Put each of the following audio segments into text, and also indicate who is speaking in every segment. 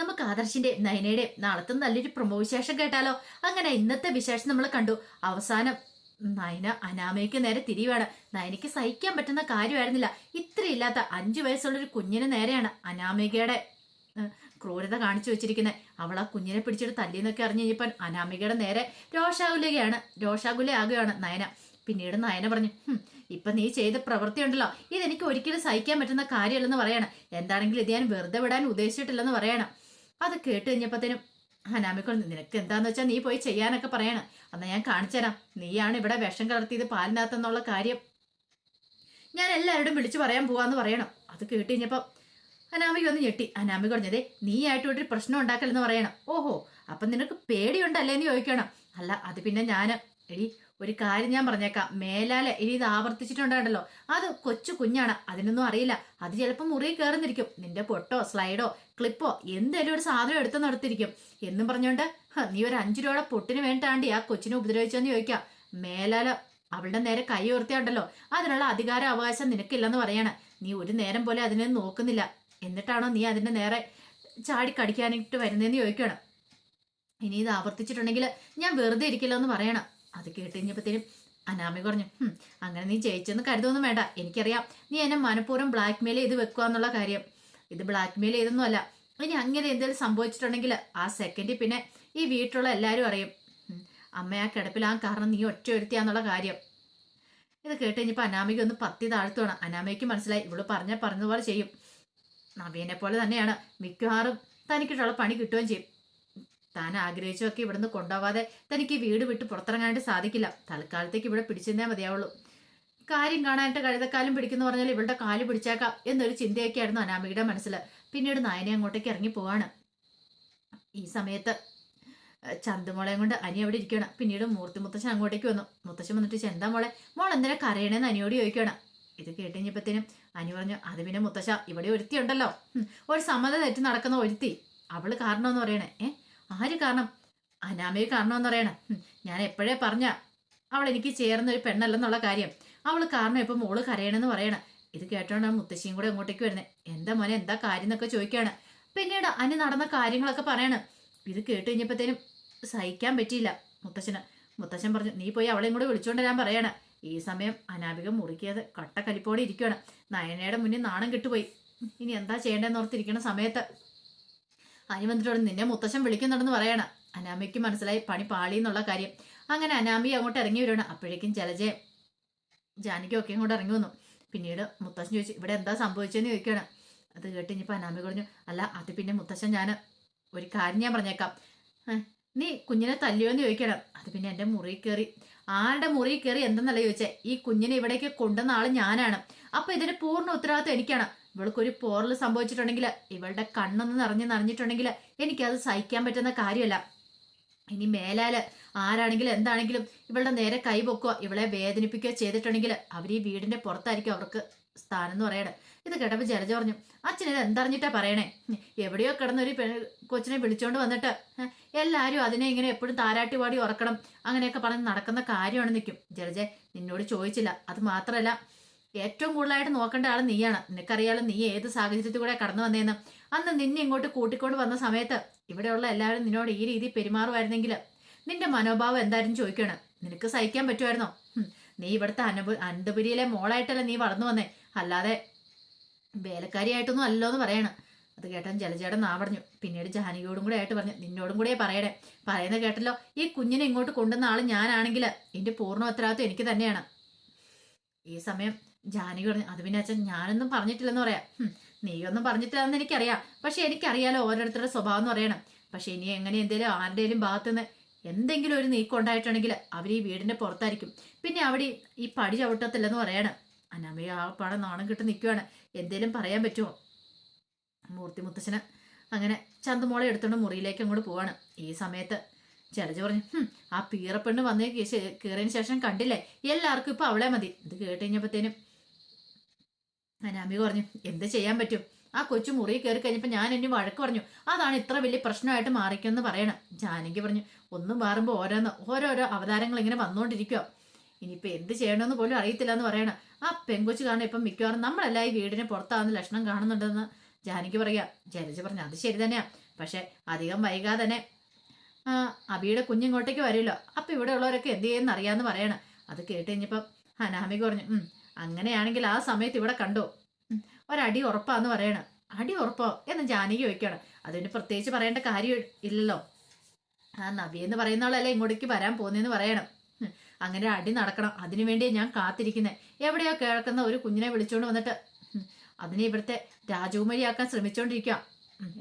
Speaker 1: നമുക്ക് ആദർശിന്റെ നയനയുടെ നാളത്തെ നല്ലൊരു പ്രമോ വിശേഷം കേട്ടാലോ? അങ്ങനെ ഇന്നത്തെ വിശേഷം നമ്മൾ കണ്ടു. അവസാനം നയന അനാമയ്ക്ക് നേരെ തിരിയുവാണ്. നയനയ്ക്ക് സഹിക്കാൻ പറ്റുന്ന കാര്യമായിരുന്നില്ല. ഇത്രയില്ലാത്ത അഞ്ചു വയസ്സുള്ള ഒരു കുഞ്ഞിന് നേരെയാണ് അനാമികയുടെ ക്രൂരത കാണിച്ചു വെച്ചിരിക്കുന്നത്. അവൾ ആ കുഞ്ഞിനെ പിടിച്ചിട്ട് തല്ലിന്നൊക്കെ അറിഞ്ഞു കഴിഞ്ഞപ്പോൾ അനാമികയുടെ നേരെ രോഷാകുലയാണ് രോഷാകുലയാകുകയാണ് നയന. പിന്നീട് നയന പറഞ്ഞു "ഹും, ഇപ്പൊ നീ ചെയ്ത പ്രവൃത്തി ഉണ്ടല്ലോ. ഇതെനിക്ക് ഒരിക്കലും സഹിക്കാൻ പറ്റുന്ന കാര്യമല്ലെന്ന് പറയണം. എന്താണെങ്കിലും ഇത് ഞാൻ വെറുതെ വിടാൻ ഉദ്ദേശിച്ചിട്ടില്ലെന്ന് പറയണം. അത് കേട്ട് കഴിഞ്ഞപ്പോഴത്തേനും ഹനാമിക്കൾ നിനക്ക് എന്താന്ന് വെച്ചാൽ നീ പോയി ചെയ്യാനൊക്കെ പറയണം. എന്നാൽ ഞാൻ കാണിച്ചുതരാം നീയാണ് ഇവിടെ വിഷം കലർത്തിയത് പാലിനകത്തെന്നുള്ള കാര്യം. ഞാൻ എല്ലാവരോടും വിളിച്ചു പറയാൻ പോവാന്ന് പറയണം. അത് കേട്ട് കഴിഞ്ഞപ്പോൾ അനാമിക ഒന്ന് ഞെട്ടി. അനാമിക പറഞ്ഞതേ നീ ആയിട്ട് ഒരു പ്രശ്നം ഉണ്ടാക്കലെന്ന് പറയണം. ഓഹോ അപ്പം നിനക്ക് പേടിയുണ്ടല്ലേ എന്ന് ചോദിക്കണം. അല്ല അത് പിന്നെ ഞാൻ എടി ഒരു കാര്യം ഞാൻ പറഞ്ഞേക്കാം. മേലാല ഇനി ഇത് ആവർത്തിച്ചിട്ടുണ്ടല്ലോ അത് കൊച്ചു കുഞ്ഞാണ്. അതിനൊന്നും അറിയില്ല. അത് ചിലപ്പോൾ മുറി കയറുന്നിരിക്കും നിന്റെ പൊട്ടോ സ്ലൈഡോ ക്ലിപ്പോ എന്തേലും ഒരു സാധനം എടുത്ത് നടത്തിരിക്കും എന്നും പറഞ്ഞോണ്ട് "ഹ, നീ ഒരു അഞ്ചു രൂപയുടെ പൊട്ടിന് വേണ്ടാണ്ടി ആ കൊച്ചിനെ ഉപദ്രവിച്ചെന്ന് ചോദിക്കാം. മേലാല അവളുടെ നേരെ കൈ ഉയർത്തിയുണ്ടല്ലോ. അതിനുള്ള അധികാര അവകാശം നിനക്കില്ലെന്ന് പറയാണ്. നീ ഒരു നേരം പോലെ അതിനെ നോക്കുന്നില്ല. എന്നിട്ടാണോ നീ അതിന്റെ നേരെ ചാടി കടിക്കാനായിട്ട് വരുന്നതെന്ന് ചോദിക്കണം. ഇനി ഇത് ആവർത്തിച്ചിട്ടുണ്ടെങ്കിൽ ഞാൻ വെറുതെ ഇരിക്കില്ല എന്ന് പറയണം. അത് കേട്ട് കഴിഞ്ഞപ്പോഴത്തേനും അനാമി പറഞ്ഞു അങ്ങനെ നീ ജയിച്ചെന്ന് കരുതൊന്നും വേണ്ട. എനിക്കറിയാം നീ എന്നെ മനഃപൂർവം ബ്ലാക്ക് മെയിൽ ചെയ്ത് വെക്കുക എന്നുള്ള കാര്യം. ഇത് ബ്ലാക്ക് മെയിൽ ചെയ്തൊന്നും അല്ല. ഇനി അങ്ങനെ എന്തെങ്കിലും സംഭവിച്ചിട്ടുണ്ടെങ്കിൽ ആ സെക്കൻഡിൽ പിന്നെ ഈ വീട്ടിലുള്ള എല്ലാവരും അറിയും. അമ്മ ആ കിടപ്പിലാൻ കാരണം നീ ഒറ്റ ഒരുത്തിയാന്നുള്ള കാര്യം. ഇത് കേട്ട് കഴിഞ്ഞപ്പോൾ അനാമിക ഒന്ന് പത്തി താഴ്ത്തുവാണ്. അനാമയ്ക്ക് മനസ്സിലായി ഇവൾ പറഞ്ഞ പറഞ്ഞതുപോലെ ചെയ്യും. നവീനെ പോലെ തന്നെയാണ്. മിക്കവാറും തനിക്കിട്ടുള്ള പണി കിട്ടുകയും ചെയ്യും. താൻ ആഗ്രഹിച്ചൊക്കെ ഇവിടുന്ന് കൊണ്ടുപോവാതെ തനിക്ക് വീട് വിട്ട് പുറത്തിറങ്ങാനായിട്ട് സാധിക്കില്ല. തൽക്കാലത്തേക്ക് ഇവിടെ പിടിച്ചിരുന്നേ മതിയാവുള്ളൂ. കാര്യം കാണാനായിട്ട് കഴുതക്കാലം പിടിക്കുന്നു പറഞ്ഞാൽ ഇവളുടെ കാൽ പിടിച്ചേക്കാം എന്നൊരു ചിന്തയൊക്കെയായിരുന്നു അനാമികയുടെ മനസ്സിൽ പിന്നീട് നായനെ അങ്ങോട്ടേക്ക് ഇറങ്ങി പോവാണ്. ഈ സമയത്ത് ഏഹ്, ചന്തുമോളെയും കൊണ്ട് അനി അവിടെ ഇരിക്കുകയാണ്. പിന്നീട് മൂർത്തി മുത്തശ്ശൻ അങ്ങോട്ടേക്ക് വന്നു. മുത്തശ്ശൻ വന്നിട്ട് ചെന്താ മോളെ? മോൾ എന്തിനാ കരയണേന്ന് അനിയോട് ചോദിക്കണം ഇത് കേട്ടുകഴിഞ്ഞപ്പത്തേനും അനി പറഞ്ഞു അത് പിന്നെ മുത്തശ്ശ ഇവിടെ ഒരുത്തി ഉണ്ടല്ലോ ഒരു സമ്മത തെറ്റി നടക്കുന്ന ഒരുത്തി. അവൾ കാരണമെന്ന് പറയണേ. ഏ ആര് കാരണം? അനാമയെ കാരണമെന്ന് പറയണേ. ഹും, ഞാൻ എപ്പോഴേ പറഞ്ഞ അവൾ എനിക്ക് ചേർന്ന ഒരു പെണ്ണല്ലെന്നുള്ള കാര്യം. അവൾ കാരണം ഇപ്പൊ മോൾ കരയണെന്ന് പറയണം. ഇത് കേട്ടോണ്ട് മുത്തശ്ശിയും കൂടെ അങ്ങോട്ടേക്ക് വരുന്നത് എന്താ മോനെ എന്താ കാര്യം എന്നൊക്കെ ചോദിക്കുകയാണ് പിന്നീട് അനി നടന്ന കാര്യങ്ങളൊക്കെ പറയണം. ഇത് കേട്ട് കഴിഞ്ഞപ്പോഴത്തേനും സഹിക്കാൻ പറ്റിയില്ല മുത്തശ്ശന്. മുത്തശ്ശൻ പറഞ്ഞു നീ പോയി അവളെയും കൂടെ വിളിച്ചോണ്ട് ഞാൻ പറയണ. ഈ സമയം അനാമിക മുറിക്കാതെ കട്ട കലിപ്പോടെ ഇരിക്കുകയാണ് നയനയുടെ മുന്നിൽ നാണം കിട്ടുപോയി. ഇനി എന്താ ചെയ്യേണ്ടതെന്ന് ഓർത്തിരിക്കുന്ന സമയത്ത് അനി വന്നിട്ടോട് നിന്നെ മുത്തശ്ശൻ വിളിക്കുന്നുണ്ടെന്ന് പറയണ. അനാമയ്ക്ക് മനസ്സിലായി പണി പാളി എന്നുള്ള കാര്യം. അങ്ങനെ അനാമി അങ്ങോട്ട് ഇറങ്ങി വരികയാണ് അപ്പോഴേക്കും ജലജയം ജാനകിയും ഒക്കെ ഇങ്ങോട്ട് ഇറങ്ങി വന്നു. പിന്നീട് മുത്തശ്ശൻ ചോദിച്ചു ഇവിടെ എന്താ സംഭവിച്ചതെന്ന് ചോദിക്കുകയാണ്. അത് കേട്ട് ഇനിയിപ്പോൾ അനാമി പറഞ്ഞു അല്ല അത് പിന്നെ മുത്തശ്ശൻ ഞാൻ ഒരു കാര്യം ഞാൻ പറഞ്ഞേക്കാം. നീ കുഞ്ഞിനെ തല്ലിയോ എന്ന് ചോദിക്കണം അത് പിന്നെ എന്റെ മുറി കയറി. ആരുടെ മുറി കയറി എന്തെന്നല്ല ചോദിച്ചേ. ഈ കുഞ്ഞിനെ ഇവിടേക്ക് കൊണ്ടുവന്ന ആൾ ഞാനാണ്. അപ്പോൾ ഇതിന്റെ പൂർണ ഉത്തരവാദിത്വം എനിക്കാണ്. ഇവൾക്കൊരു പോറൽ സംഭവിച്ചിട്ടുണ്ടെങ്കിൽ ഇവളുടെ കണ്ണൊന്ന് നിറഞ്ഞ് നിറഞ്ഞിട്ടുണ്ടെങ്കിൽ എനിക്കത് സഹിക്കാൻ പറ്റുന്ന കാര്യമല്ല. ഇനി മേലാൽ ആരാണെങ്കിലും എന്താണെങ്കിലും ഇവളുടെ നേരെ കൈ പൊക്കുക ഇവളെ വേദനിപ്പിക്കുകയോ ചെയ്തിട്ടുണ്ടെങ്കിൽ അവർ ഈ വീടിന്റെ പുറത്തായിരിക്കും അവർക്ക് സ്ഥാനം എന്ന് പറയണേ. ഇത് കേട്ടപ്പോൾ ജലജ പറഞ്ഞു അച്ഛൻ ഇത് എന്തറിഞ്ഞിട്ടാ പറയണേ? എവിടെയോ കിടന്നൊരു കൊച്ചിനെ വിളിച്ചോണ്ട് വന്നിട്ട് എല്ലാവരും അതിനെ ഇങ്ങനെ എപ്പോഴും താരാട്ടി പാടി ഉറക്കണം അങ്ങനെയൊക്കെ പറഞ്ഞ് നടക്കുന്ന കാര്യമാണ് നിൽക്കും ജലജെ നിന്നോട് ചോദിച്ചില്ല. അത് മാത്രമല്ല ഏറ്റവും കൂടുതലായിട്ട് നോക്കേണ്ട ആൾ നീയാണ്. നിനക്കറിയാലോ നീ ഏത് സാഹചര്യത്തിൽ കൂടെ കടന്നു വന്നേന്ന്. അന്ന് നിന്നെ ഇങ്ങോട്ട് കൂട്ടിക്കൊണ്ട് വന്ന സമയത്ത് ഇവിടെയുള്ള എല്ലാവരും നിന്നോട് ഈ രീതി പെരുമാറുമായിരുന്നെങ്കിൽ നിന്റെ മനോഭാവം എന്തായിരുന്നു ചോദിക്കണം. നിനക്ക് സഹിക്കാൻ പറ്റുമായിരുന്നോ? നീ ഇവിടുത്തെ അനുഭ അനന്തപുരിയിലെ മോളായിട്ടല്ല നീ വളർന്നു വന്നേ. അല്ലാതെ വേലക്കാരിയായിട്ടൊന്നും അല്ലോ എന്ന് പറയണം. അത് കേട്ടാൻ ജലജേടൻ പറഞ്ഞു പിന്നീട് ജാനകിയോടും കൂടെ ആയിട്ട് പറഞ്ഞു നിന്നോടും കൂടെ പറയണേ. പറയുന്ന കേട്ടല്ലോ ഈ കുഞ്ഞിനെ ഇങ്ങോട്ട് കൊണ്ടുവന്ന ആൾ ഞാനാണെങ്കിൽ എന്റെ പൂർണ ഉത്തരവാദിത്വം എനിക്ക് തന്നെയാണ്. ഈ സമയം ജാനകി പറഞ്ഞു അത് പിന്നെ അച്ഛൻ ഞാനൊന്നും പറഞ്ഞിട്ടില്ലെന്ന് പറയാം. നീയൊന്നും പറഞ്ഞിട്ടില്ലെന്ന് എനിക്കറിയാം. പക്ഷെ എനിക്കറിയാലോ ഓരോരുത്തരുടെ സ്വഭാവം എന്ന് പറയണം. പക്ഷെ ഇനി എങ്ങനെ എന്തേലും ആരുടെയും ഭാഗത്തുനിന്ന് എന്തെങ്കിലും ഒരു നീക്കം ഉണ്ടായിട്ടുണ്ടെങ്കിൽ അവർ ഈ വീടിന്റെ പുറത്തായിരിക്കും. പിന്നെ അവിടെ ഈ പടി ചവിട്ടത്തില്ലെന്ന് പറയണം. അനമ്മയെ ആ പണം നാണം കിട്ടി നിൽക്കുവാണ് എന്തേലും പറയാൻ പറ്റുമോ? മൂർത്തി മുത്തശ്ശന് അങ്ങനെ ചന്തുമോളെ എടുത്തുകൊണ്ട് മുറിയിലേക്ക് അങ്ങോട്ട് പോവാണ്. ഈ സമയത്ത് ജലജ പറഞ്ഞു ആ പീറപ്പെണ്ണ് വന്നേ കീറിയതിന് ശേഷം കണ്ടില്ലേ? എല്ലാവർക്കും ഇപ്പൊ അവളെ മതി. ഇത് കേട്ട് കഴിഞ്ഞപ്പോഴത്തേനും അനാമിക പറഞ്ഞു എന്ത് ചെയ്യാൻ പറ്റും? ആ കൊച്ചു മുറി കയറി കഴിഞ്ഞപ്പോൾ ഞാൻ എന്നെ വഴക്ക് പറഞ്ഞു അതാണ് ഇത്ര വലിയ പ്രശ്നമായിട്ട് മാറിക്കുമെന്ന് പറയണം. ജാനകി പറഞ്ഞു ഒന്നും മാറുമ്പോൾ ഓരോന്ന് ഓരോരോ അവതാരങ്ങൾ ഇങ്ങനെ വന്നുകൊണ്ടിരിക്കുക ഇനിയിപ്പോൾ എന്ത് ചെയ്യണമെന്ന് പോലും അറിയത്തില്ല എന്ന് പറയണം. ആ പെങ്കൊച്ചു കാരണം ഇപ്പം മിക്കവാറും നമ്മളെല്ലാം ഈ വീടിന് പുറത്താകുന്ന ലക്ഷണം കാണുന്നുണ്ടെന്ന് ജാനകി പറയുക. ജലജ പറഞ്ഞു അത് ശരി തന്നെയാ. പക്ഷേ അധികം വൈകാതെ തന്നെ അബിയുടെ കുഞ്ഞിങ്ങോട്ടേക്ക് വരുമല്ലോ. അപ്പം ഇവിടെ ഉള്ളവരൊക്കെ എന്ത് ചെയ്യുമെന്ന് പറയണം. അത് കേട്ട് കഴിഞ്ഞപ്പം അനാമിക പറഞ്ഞു "ഉം, അങ്ങനെയാണെങ്കിൽ ആ സമയത്ത് ഇവിടെ കണ്ടോ? ഒരടി ഉറപ്പാന്ന് പറയണം. അടി ഉറപ്പോ? എന്ന് ജാനകി ചോദിക്കണം അതിന് പ്രത്യേകിച്ച് പറയേണ്ട കാര്യം ഇല്ലല്ലോ. ആ നബി എന്ന് പറയുന്ന ആളല്ലേ ഇങ്ങോട്ടേക്ക് വരാൻ പോകുന്നതെന്ന് പറയണം. അങ്ങനെ അടി നടക്കണം. അതിനു വേണ്ടിയാ ഞാൻ കാത്തിരിക്കുന്നത് എവിടെയോ കേൾക്കുന്ന ഒരു കുഞ്ഞിനെ വിളിച്ചുകൊണ്ട് വന്നിട്ട് അതിനെ ഇവിടുത്തെ രാജകുമാരിയാക്കാൻ ശ്രമിച്ചുകൊണ്ടിരിക്കുക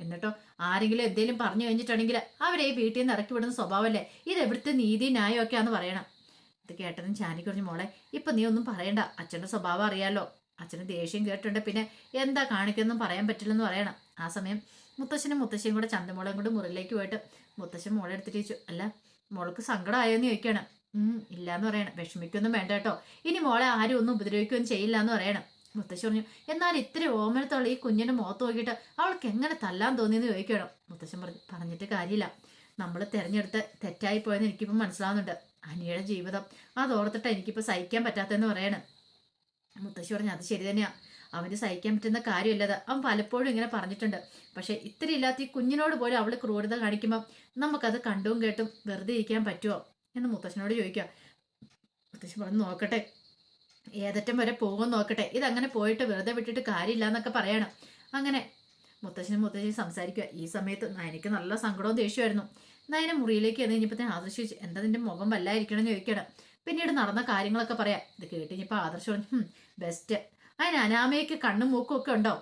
Speaker 1: എന്നിട്ടോ ആരെങ്കിലും എന്തെങ്കിലും പറഞ്ഞു കഴിഞ്ഞിട്ടുണ്ടെങ്കിൽ അവരെ ഈ വീട്ടിൽ നിന്ന് ഇറക്കി വിടുന്ന സ്വഭാവമല്ലേ ഇത് എവിടുത്തെ നീതി ന്യായമൊക്കെയാന്ന് പറയണം. ഇത് കേട്ടതും ചാനി കുറിഞ്ഞു മോളെ ഇപ്പൊ നീ ഒന്നും പറയണ്ട. അച്ഛന്റെ സ്വഭാവം അറിയാലോ. അച്ഛന് ദേഷ്യം കേട്ടിട്ടുണ്ട്. പിന്നെ എന്താ കാണിക്കുന്നതും പറയാൻ പറ്റില്ലെന്ന് പറയണം. ആ സമയം മുത്തശ്ശനും മുത്തശ്ശിയും കൂടെ ചന്തമോളെയും കൂടെ മുറിയിലേക്ക് പോയിട്ട് മുത്തശ്ശൻ മോളെ എടുത്തിട്ട് ചോദിച്ചു അല്ല മോൾക്ക് സങ്കടമായോന്ന് ചോദിക്കണം. ഉം ഇല്ലാന്ന് പറയണം. വിഷമിക്കൊന്നും വേണ്ട കേട്ടോ. ഇനി മോളെ ആരും ഒന്നും ഉപദ്രവിക്കുകയും ചെയ്യില്ല എന്ന് പറയണം. മുത്തശ്ശി പറഞ്ഞു എന്നാൽ ഇത്തിരി ഓമനത്തുള്ള ഈ കുഞ്ഞിന്റെ മുഖത്ത് നോക്കിയിട്ട് അവൾക്ക് എങ്ങനെ തല്ലാൻ തോന്നിയെന്ന് ചോദിക്കണം. മുത്തശ്ശൻ പറഞ്ഞു പറഞ്ഞിട്ട് കാര്യമില്ല. നമ്മൾ തിരഞ്ഞെടുത്ത് തെറ്റായി പോയെന്ന് എനിക്കിപ്പോൾ മനസ്സിലാവുന്നുണ്ട്. അനിയുടെ ജീവിതം. അതോർത്തിട്ട് എനിക്കിപ്പോൾ സഹിക്കാൻ പറ്റാത്തതെന്ന് പറയണം. മുത്തശ്ശി പറഞ്ഞു അത് ശരി തന്നെയാ. അവന് സഹിക്കാൻ പറ്റുന്ന കാര്യമില്ലത്. അവൻ പലപ്പോഴും ഇങ്ങനെ പറഞ്ഞിട്ടുണ്ട്. പക്ഷെ ഇത്തിരി ഇല്ലാത്ത ഈ കുഞ്ഞിനോട് പോലും അവൾ ക്രൂരത കാണിക്കുമ്പോൾ നമുക്കത് കണ്ടും കേട്ടും വെറുതെ ഇരിക്കാൻ പറ്റുമോ എന്ന് മുത്തശ്ശനോട് ചോദിക്കുക. മുത്തശ്ശി പറഞ്ഞു നോക്കട്ടെ. ഏതറ്റം വരെ പോകുമെന്ന് നോക്കട്ടെ. ഇതങ്ങനെ പോയിട്ട് വെറുതെ വിട്ടിട്ട് കാര്യമില്ല എന്നൊക്കെ പറയണം. അങ്ങനെ മുത്തശ്ശനും മുത്തശ്ശനും സംസാരിക്കുക ഈ സമയത്ത് നയനയ്ക്ക് നല്ല സങ്കടവും ദേഷ്യമായിരുന്നു. നയന മുറിയിലേക്ക് എന്ന് കഴിഞ്ഞപ്പോൾ ആദർശിച്ച് എന്താ നിന്റെ മുഖം വല്ലായിരിക്കണം എന്ന് ചോദിക്കണം പിന്നീട് നടന്ന കാര്യങ്ങളൊക്കെ പറയാം. ഇത് കേട്ട് കഴിഞ്ഞപ്പോൾ ആദർശം ബെസ്റ്റ് അതിന് അനാമയ്ക്ക് കണ്ണും മൂക്കും ഒക്കെ ഉണ്ടോ?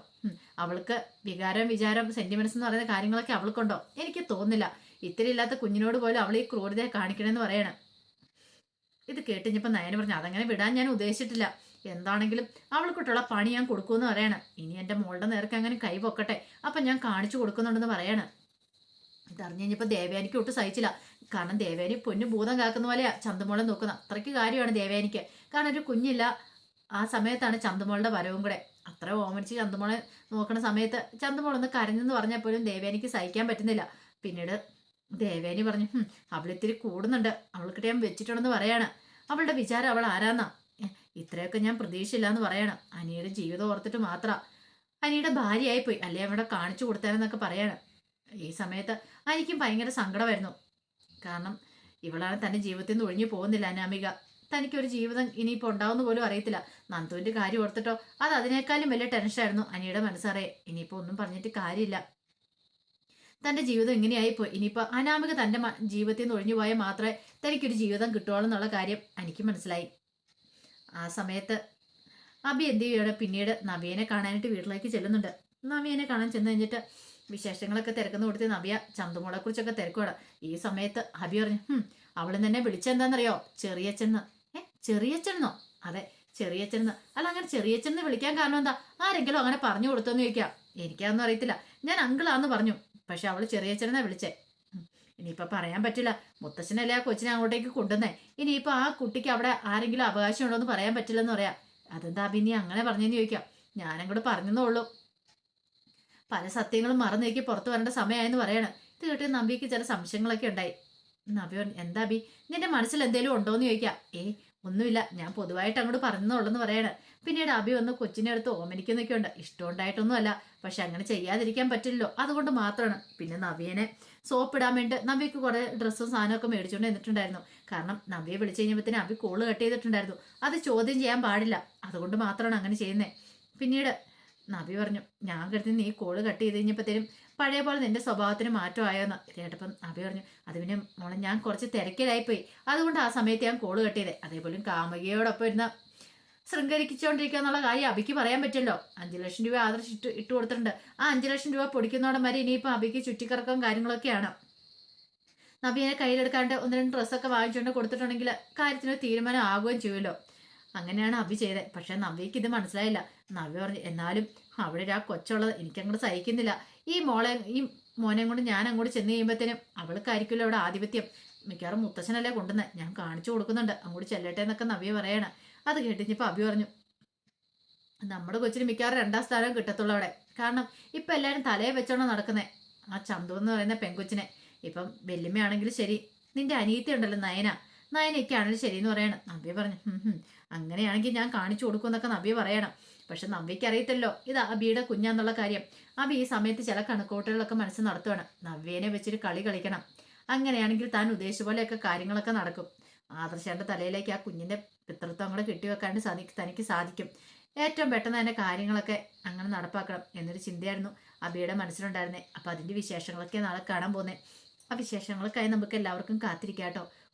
Speaker 1: അവൾക്ക് വികാരം വിചാരം സെന്റിമെന്റ്സ് എന്ന് പറയുന്ന കാര്യങ്ങളൊക്കെ അവൾക്കുണ്ടോ? എനിക്ക് തോന്നില്ല ഇത്തിരി ഇല്ലാത്ത കുഞ്ഞിനോട് പോലും അവൾ ഈ ക്രൂരതയെ കാണിക്കണമെന്ന് പറയണം. ഇത് കേട്ടിഞ്ഞപ്പോൾ നയന പറഞ്ഞു അതങ്ങനെ വിടാൻ ഞാൻ ഉദ്ദേശിച്ചിട്ടില്ല. എന്താണെങ്കിലും അവൾക്കിട്ടുള്ള പണി ഞാൻ കൊടുക്കുമെന്ന് പറയണം. ഇനി എന്റെ മോളുടെ നേർക്ക് അങ്ങനെ കൈ പൊക്കട്ടെ. അപ്പം ഞാൻ കാണിച്ചു കൊടുക്കുന്നുണ്ടെന്ന് പറയണം. ഇതറിഞ്ഞു കഴിഞ്ഞപ്പോൾ ദേവയാനിക്ക് ഒട്ടും സഹിച്ചില്ല. കാരണം ദേവയാനി പൊന്നു ഭൂതം കാക്കുന്ന പോലെയാ ചന്തുമോളെ നോക്കുന്നത്. അത്രയ്ക്ക് കാര്യമാണ് ദേവയാനിക്ക്. കാരണം ഒരു കുഞ്ഞില്ല. ആ സമയത്താണ് ചന്തുമോളുടെ വരവും കൂടെ. അത്ര ഓമനിച്ച് ചന്തുമോളെ നോക്കുന്ന സമയത്ത് ചന്തമോളൊന്ന് കരഞ്ഞെന്ന് പറഞ്ഞാൽ പോലും ദേവേനിക്ക് സഹിക്കാൻ പറ്റുന്നില്ല. പിന്നീട് ദേവേനി പറഞ്ഞു "ഹും, അവളിത്തിരി കൂടുന്നുണ്ട്. അവൾക്കിട്ട് ഞാൻ വെച്ചിട്ടുണ്ടെന്ന് പറയാണ്. അവളുടെ വിചാരം അവൾ ആരാന്നാ? "എ, ഇത്രയൊക്കെ ഞാൻ പ്രതീക്ഷയില്ല എന്ന് പറയണം. അനിയുടെ ജീവിതം ഓർത്തിട്ട് മാത്ര. അനിയുടെ ഭാര്യയായി പോയി അല്ലെ അവിടെ കാണിച്ചു കൊടുത്തേനെന്നൊക്കെ പറയണം. ഈ സമയത്ത് അനിക്കും ഭയങ്കര സങ്കടമായിരുന്നു. കാരണം ഇവളാണ് തന്റെ ജീവിതത്തിൽ നിന്ന് ഒഴിഞ്ഞു പോകുന്നില്ല അനാമിക. തനിക്കൊരു ജീവിതം ഇനിയിപ്പോൾ ഉണ്ടാവുന്ന പോലും അറിയത്തില്ല. നന്ദുവിന്റെ കാര്യം ഓർത്തിട്ടോ അത് അതിനേക്കാളും വലിയ ടെൻഷനായിരുന്നു അനിയുടെ മനസ്സറേ ഇനിയിപ്പോൾ ഒന്നും പറഞ്ഞിട്ട് കാര്യമില്ല. തന്റെ ജീവിതം ഇങ്ങനെയായി പോയി ഇനിയിപ്പോൾ അനാമിക തന്റെ ജീവിതത്തിൽ നിന്ന് ഒഴിഞ്ഞു പോയാൽ മാത്രമേ തനിക്കൊരു ജീവിതം കിട്ടുകയുള്ളൂ എന്നുള്ള കാര്യം എനിക്ക് മനസ്സിലായി. ആ സമയത്ത് അബി എന്ത് ചെയ്യണം പിന്നീട് നവ്യനെ കാണാനായിട്ട് വീട്ടിലേക്ക് ചെല്ലുന്നുണ്ട്. നവ്യനെ കാണാൻ ചെന്ന് കഴിഞ്ഞിട്ട് വിശേഷങ്ങളൊക്കെ തിരക്കുന്ന കൊടുത്ത് നവ്യ ചന്തുമോളെ കുറിച്ചൊക്കെ തിരക്കുവാണ്. ഈ സമയത്ത് അബി പറഞ്ഞു അവൾ തന്നെ വിളിച്ചെന്താന്നറിയോ? ചെറിയച്ചെന്ന് ഏ ചെറിയച്ചെന്നോ അതെ ചെറിയച്ചെന്ന് അല്ല അങ്ങനെ ചെറിയച്ചെന്ന് വിളിക്കാൻ കാരണം എന്താ? ആരെങ്കിലും അങ്ങനെ പറഞ്ഞു കൊടുത്തോന്ന് ചോദിക്കാം. എനിക്കതൊന്നും അറിയത്തില്ല. ഞാൻ അങ്കിളാന്ന് പറഞ്ഞു. പക്ഷെ അവൾ ചെറിയച്ചനെന്നാ വിളിച്ചേ. ഉം. ഇനിയിപ്പൊ പറയാൻ പറ്റില്ല. മുത്തച്ഛനല്ലേ ആ കൊച്ചിനെ അങ്ങോട്ടേക്ക് കൊണ്ടുവന്നേ? ഇനിയിപ്പോൾ ആ കുട്ടിക്ക് അവിടെ ആരെങ്കിലും അവകാശം ഉണ്ടോ എന്ന് പറയാൻ പറ്റില്ലെന്ന് പറയാം. അതെന്താ അബി നീ അങ്ങനെ പറഞ്ഞെന്ന് ചോദിക്കാം. ഞാനങ്ങോട്ട് പറഞ്ഞെന്നേ ഉള്ളൂ. പല സത്യങ്ങളും മറന്നേക്ക് പുറത്തു വരേണ്ട സമയമായെന്ന് പറയണം. ഇത് കേട്ട് നമ്പിക്ക് ചില സംശയങ്ങളൊക്കെ ഉണ്ടായി. നബി എന്താ ബി? നിന്റെ മനസ്സിൽ എന്തെങ്കിലും ഉണ്ടോ എന്ന് ചോദിക്കാം. ഏ ഒന്നുമില്ല ഞാൻ പൊതുവായിട്ട് അങ്ങോട്ട് പറഞ്ഞെന്നുള്ളെന്ന് പറയണ. പിന്നീട് അബി വന്ന് കൊച്ചിനെ അടുത്ത് ഓമനിക്കുന്നൊക്കെ ഉണ്ട്. ഇഷ്ടമുണ്ടായിട്ടൊന്നുമല്ല പക്ഷെ അങ്ങനെ ചെയ്യാതിരിക്കാൻ പറ്റില്ലല്ലോ. അതുകൊണ്ട് മാത്രമാണ്. പിന്നെ നവ്യനെ സോപ്പിടാൻ വേണ്ടി നവ്യക്ക് കുറെ ഡ്രസ്സും സാധനമൊക്കെ മേടിച്ചുകൊണ്ട് എന്നിട്ടുണ്ടായിരുന്നു കാരണം നവ്യെ വിളിച്ചു കഴിഞ്ഞപ്പോഴത്തേനും അബി കോൾ കട്ട് ചെയ്തിട്ടുണ്ടായിരുന്നു. അത് ചോദ്യം ചെയ്യാൻ പാടില്ല. അതുകൊണ്ട് മാത്രമാണ് അങ്ങനെ ചെയ്യുന്നത് പിന്നീട് നബി പറഞ്ഞു ഞാൻ കരുതി നീ കോൾ കട്ട് ചെയ്ത് കഴിഞ്ഞപ്പോഴത്തേനും പഴയ പോലെ നിന്റെ സ്വഭാവത്തിന് മാറ്റമായോന്ന് കേട്ടപ്പം അഭി പറഞ്ഞു അത് പിന്നെ മോളെ ഞാൻ കുറച്ച് തിരക്കിലായിപ്പോയി. അതുകൊണ്ട് ആ സമയത്ത് ഞാൻ കോൾ കെട്ടിയത്. അതേപോലെ കാമുകിയോടൊപ്പം ഇരുന്ന ശൃംഖരിച്ചോണ്ടിരിക്കാന്നുള്ള കാര്യം അബിക്ക് പറയാൻ പറ്റില്ലോ അഞ്ചു ലക്ഷം രൂപ ആദർശ് ഇട്ട് ഇട്ട് കൊടുത്തിട്ടുണ്ട്. ആ അഞ്ചു ലക്ഷം രൂപ പൊടിക്കുന്നോടം വരെ ഇനിയിപ്പോൾ അബിക്ക് ചുറ്റിക്കറക്കവും കാര്യങ്ങളൊക്കെയാണ്. നബിയെ കയ്യിലെടുക്കാണ്ട് ഒന്ന് രണ്ട് ഡ്രസ്സൊക്കെ വാങ്ങിച്ചുകൊണ്ട് കൊടുത്തിട്ടുണ്ടെങ്കിൽ കാര്യത്തിന് തീരുമാനം ആകുകയും ചെയ്യുമല്ലോ. അങ്ങനെയാണ് അബി ചെയ്തത് പക്ഷെ നവ്യക്ക് ഇത് മനസ്സിലായില്ല. നവ്യ പറഞ്ഞു എന്നാലും അവിടെ ഒരു കൊച്ചുള്ളത് എനിക്കങ്ങോട്ട് സഹിക്കുന്നില്ല. ഈ മോളെ ഈ മോനെ കൊണ്ട് ഞാൻ അങ്ങോട്ട് ചെന്ന് കഴിയുമ്പോഴത്തേനും അവൾക്കായിരിക്കുമല്ലോ അവിടെ ആധിപത്യം. മിക്കവാറും മുത്തച്ഛനല്ലേ കൊണ്ടുവന്നത് ഞാൻ കാണിച്ചു കൊടുക്കുന്നുണ്ട്. അങ്ങോട്ട് ചെല്ലട്ടെ എന്നൊക്കെ നവ്യ പറയണം. അത് കേട്ടിഞ്ഞപ്പോൾ അബി പറഞ്ഞു നമ്മുടെ കൊച്ചിന് മിക്കവാറും രണ്ടാം സ്ഥാനം കിട്ടത്തുള്ളൂ അവിടെ. കാരണം ഇപ്പം എല്ലാവരും തലയെ വെച്ചോണോ നടക്കുന്നത് ആ ചന്തു എന്ന് പറയുന്ന പെൺകൊച്ചിനെ. ഇപ്പം വെല്ലുമ്മയാണെങ്കിലും ശരി. നിന്റെ അനിയത്തി ഉണ്ടല്ലോ നയന. നയനയൊക്കെ ശരിയെന്ന് പറയണം. നവ്യ പറഞ്ഞു "ഹും ഹും. അങ്ങനെയാണെങ്കിൽ ഞാൻ കാണിച്ചു കൊടുക്കും എന്നൊക്കെ നവ്യ പറയണം. പക്ഷെ നവ്യയ്ക്ക് അറിയത്തല്ലോ ഇത് അബിയുടെ കുഞ്ഞാന്നുള്ള കാര്യം. അബി ഈ സമയത്ത് ചില കണക്കൂട്ടലുകളൊക്കെ മനസ്സിൽ നടത്തുവാണ്. നവ്യേനെ വെച്ചൊരു കളി കളിക്കണം. അങ്ങനെയാണെങ്കിൽ താൻ ഉദ്ദേശിച്ച പോലെയൊക്കെ കാര്യങ്ങളൊക്കെ നടക്കും. ആദർശന്റെ തലയിലേക്ക് ആ കുഞ്ഞിന്റെ പിതൃത്വം അങ്ങോട്ട് കെട്ടിവെക്കാണ്ട് സാധി തനിക്ക് സാധിക്കും. ഏറ്റവും പെട്ടെന്ന് തന്നെ കാര്യങ്ങളൊക്കെ അങ്ങനെ നടപ്പാക്കണം എന്നൊരു ചിന്തയായിരുന്നു അബിയുടെ മനസ്സിലുണ്ടായിരുന്നേ. അപ്പൊ അതിന്റെ വിശേഷങ്ങളൊക്കെ നാളെ കാണാൻ പോന്നേ. ആ വിശേഷങ്ങൾക്കായി നമുക്ക് എല്ലാവർക്കും കാത്തിരിക്കാം കേട്ടോ.